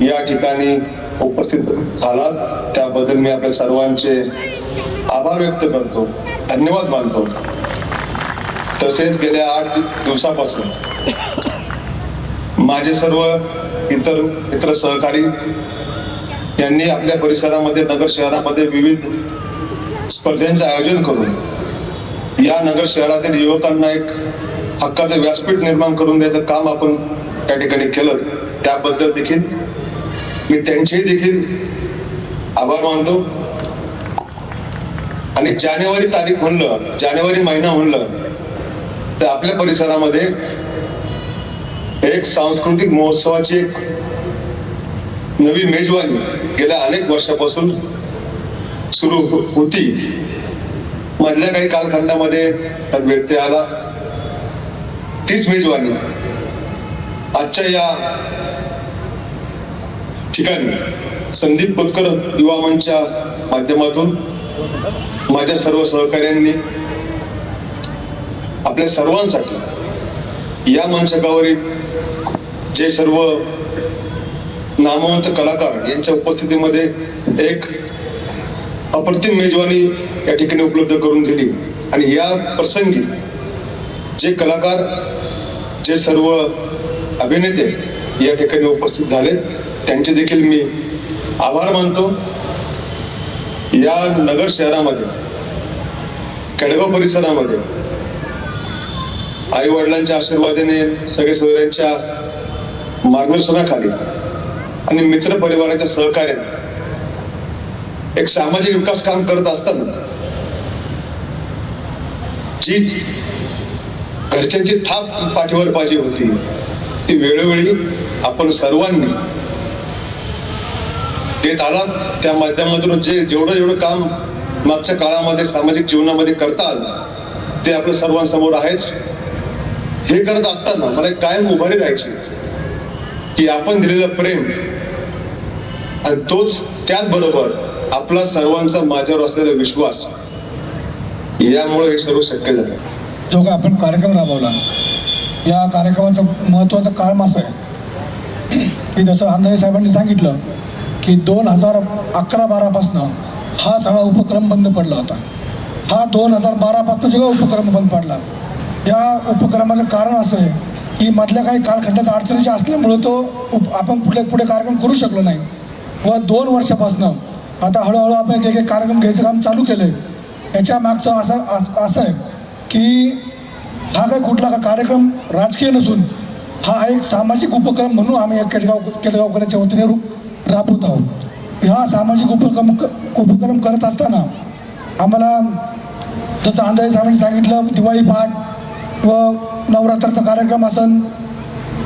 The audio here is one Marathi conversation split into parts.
या ठिकाणी उपस्थित झाला त्याबद्दल मी आपल्या सर्वांचे आभार व्यक्त करतो. धन्यवाद मानतो. तसेच गेल्या आठ दिवसापासून माझे सर्व इतर मित्र सहकारी यांनी आपल्या परिसरामध्ये नगर शहरामध्ये विविध स्पर्धांचे आयोजन करून या नगर शहरातील युवकांना एक हक्काचं व्यासपीठ निर्माण करून द्यायचं काम आपण त्या ठिकाणी केलं. त्याबद्दल देखील मी त्यांचेही देखील आभार मानतो. आणि जानेवारी तारीख म्हणलं जानेवारी महिना म्हणलं तर आपल्या परिसरामध्ये एक सांस्कृतिक महोत्सवाची एक नवी मेजवानी गेल्या अनेक वर्षापासून सुरू होती. मधल्या काही कालखंडामध्ये व्यत्यय आला तीच मेजवानी. आजच्या या ठिकाणी संदीप कोतकर युवा मंचच्या माध्यमातून माझ्या सर्व सहकार्यांनी आपल्या सर्वांसाठी या मंचकावरील जे सर्व नामवंत कलाकार यांच्या उपस्थितीमध्ये एक अप्रतिम मेजवानी या ठिकाणी उपलब्ध करून दिली. आणि या प्रसंगी जे कलाकार जे सर्व अभिनेते या ठिकाणी उपस्थित झाले त्यांचे देखील मी आभार मानतो. या नगर शहरामध्ये केडगाव परिसरामध्ये आई वडिलांच्या आशीर्वादाने सगळे सोयऱ्यांच्या मार्गदर्शनाखाली आणि मित्र परिवाराच्या सहकार्याने एक सामाजिक विकास काम करत असताना जी घरच्यांची थाप पाठीवर पाहिजे होती ती वेळोवेळी आपण सर्वांनी देत आलात त्या माध्यमातून जे जेवढं जेवढं काम मागच्या काळामध्ये सामाजिक जीवनामध्ये करतात ते आपल्या सर्वांसमोर आहेच. हे करत असताना मला कायम उभारी राहायची की आपण दिलेलं प्रेम आणि तोच त्याचबरोबर आपला सर्वांचा माझ्यावर असलेला विश्वास यामुळे हे सर्व शक्य झालं. जो काय आपण कार्यक्रम राबवला या कार्यक्रमाचं महत्वाचं कारण असं आहे की जसं आमदार साहेबांनी सांगितलं की दोन हजार अकरा बारापासनं हा सगळा उपक्रम बंद पडला होता. हा दोन हजार बारापासून सगळा उपक्रम बंद पडला. या उपक्रमाचं कारण असं आहे की मधल्या काही कालखंडात अडचणीच्या असल्यामुळं तो उप आपण पुढे पुढे कार्यक्रम करू शकलो नाही. व दोन वर्षापासनं आता हळूहळू आपण एक एक कार्यक्रम घ्यायचं काम चालू केलं आहे याच्या मागचं असं असं आहे की हा काही कुठला का कार्यक्रम राजकीय नसून हा एक सामाजिक उपक्रम म्हणून आम्ही या केडगाव केडगावकरांच्या वतीने रू- राबवत आहोत. हा सामाजिक उपक्रम क- उपक्रम करत असताना आम्हाला जसं आंधळे साहेबांनी सांगितलं दिवाळी पहाट व नवरात्राचा कार्यक्रम असन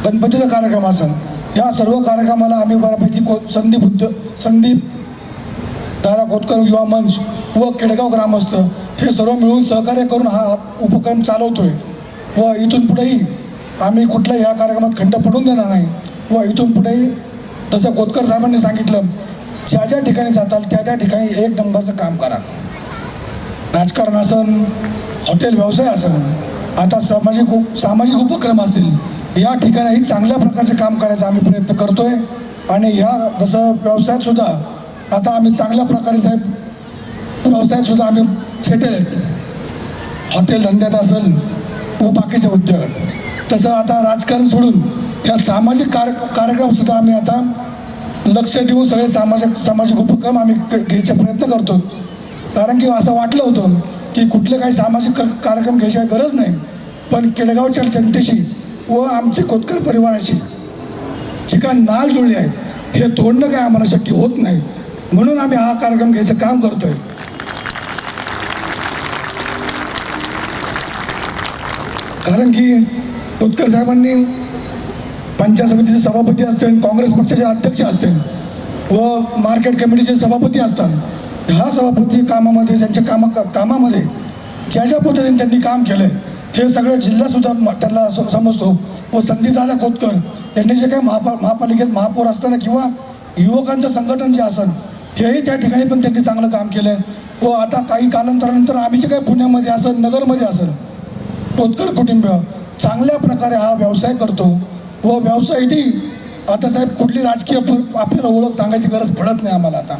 गणपतीचा कार्यक्रम असन या सर्व कार्यक्रमाला आम्ही बऱ्यापैकी को संदीप उद्योग संदीप दादा खोतकर युवा मंच व केडगाव ग्रामस्थ हे सर्व मिळून सहकार्य करून हा उपक्रम चालवतोय. व इथून पुढेही आम्ही कुठल्याही ह्या कार्यक्रमात खंड पडून देणार नाही. व इथून पुढेही तसं खोतकर साहेबांनी सांगितलं ज्या ज्या ठिकाणी जाताल त्या त्या ठिकाणी एक नंबरचं काम करा. राजकारण असन हॉटेल व्यवसाय असन आता सामाजिक उप सामाजिक उपक्रम असतील या ठिकाणीही चांगल्या प्रकारचे काम करायचा आम्ही प्रयत्न करतोय. आणि ह्या जसं व्यवसायात सुद्धा आता आम्ही चांगल्या प्रकारे साहेब व्यवसायात सुद्धा आम्ही सेटल आहेत. हॉटेल धंद्यात असेल व बाकीचे उद्योग. तसं आता राजकारण सोडून या सामाजिक कार्य कार्यक्रम सुद्धा आम्ही आता लक्ष देऊन सगळे सामाजिक सामाजिक उपक्रम आम्ही क- घ्यायचा प्रयत्न करतो. कारण की असं वाटलं होतं की कुठले काही सामाजिक कार्यक्रम घ्यायची गरज नाही. पण केडगावच्या जनतेशी व आमचे कोतकर परिवाराशी जी काय नाल जुळली आहे हे तोडणं काय आम्हाला शक्य होत नाही. म्हणून आम्ही हा कार्यक्रम घ्यायचं काम करतोय. कारण की उत्कर साहेबांनी पंचायत समितीचे सभापती असतील काँग्रेस पक्षाचे अध्यक्ष असतील व मार्केट कमिटीचे सभापती असतात. ह्या सभापती कामामध्ये त्यांच्या कामा कामामध्ये ज्या ज्या पद्धतीने त्यांनी काम केलं हे सगळं जिल्हासुद्धा त्यांना समजतो. व संदीपदादा खोतकर त्यांनी जे काही महापा महापालिकेत महापौर असताना किंवा युवकांचं संघटन जे असेल हेही त्या ठिकाणी पण त्यांनी चांगलं काम केलं व आता काही कालांतरानंतर आम्ही जे काही पुण्यामध्ये असेल नगरमध्ये असेल खोतकर कुटुंब चांगल्या प्रकारे हा व्यवसाय करतो. व व्यावसायिकही आता साहेब कुठली राजकीय आपल्याला ओळख सांगायची गरज पडत नाही आम्हाला आता.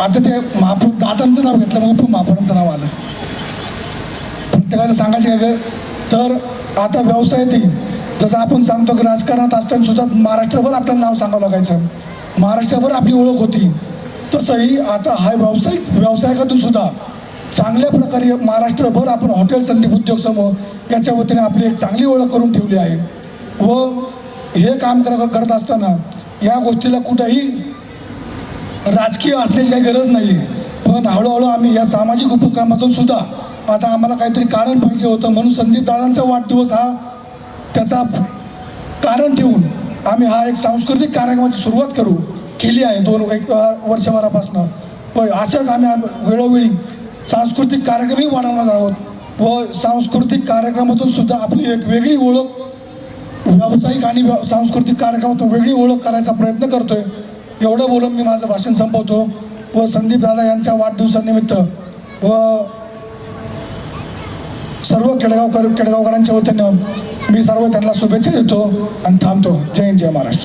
आता ते महापौर दादांचं नाव घेतलं मग महापौरांचं नाव आलं. प्रत्येकाचं सांगायचं काय तर आता व्यवसाय जसं आपण सांगतो की राजकारणात असताना सुद्धा महाराष्ट्रभर आपल्याला नाव सांगावं लागायचं. महाराष्ट्रभर आपली ओळख होती. तसंही आता हा व्यावसायिक व्यावसायिकातून सुद्धा चांगल्या प्रकारे महाराष्ट्रभर आपण हॉटेल संदीप उद्योग समूह याच्या वतीने आपली एक चांगली ओळख करून ठेवली आहे. व हे काम कर करत असताना या गोष्टीला कुठंही राजकीय असण्याची काही गरज नाही पण हळूहळू आम्ही या सामाजिक उपक्रमातून सुद्धा आता आम्हाला काहीतरी कारण पाहिजे होतं म्हणून संदीप दादांचा वाढदिवस हा त्याचा कारण ठेवून आम्ही हा एक सांस्कृतिक कार्यक्रमाची सुरुवात करू केली आहे दोन एक वर्षभरापासून. व अशाच आम्ही वेळोवेळी सांस्कृतिक कार्यक्रमही वाढवणार आहोत. व सांस्कृतिक कार्यक्रमातून सुद्धा आपली एक वेगळी ओळख व्यावसायिक आणि व्या- सांस्कृतिक कार्यक्रमातून वेगळी ओळख करायचा प्रयत्न करतोय. एवढं बोलून मी माझं भाषण संपवतो. व संदीप दादा यांच्या वाढदिवसानिमित्त व सर्व केडगावकर केडगावकरांच्या वतीनं मी सर्व त्यांना शुभेच्छा देतो आणि थांबतो. जय हिंद जय महाराष्ट्र.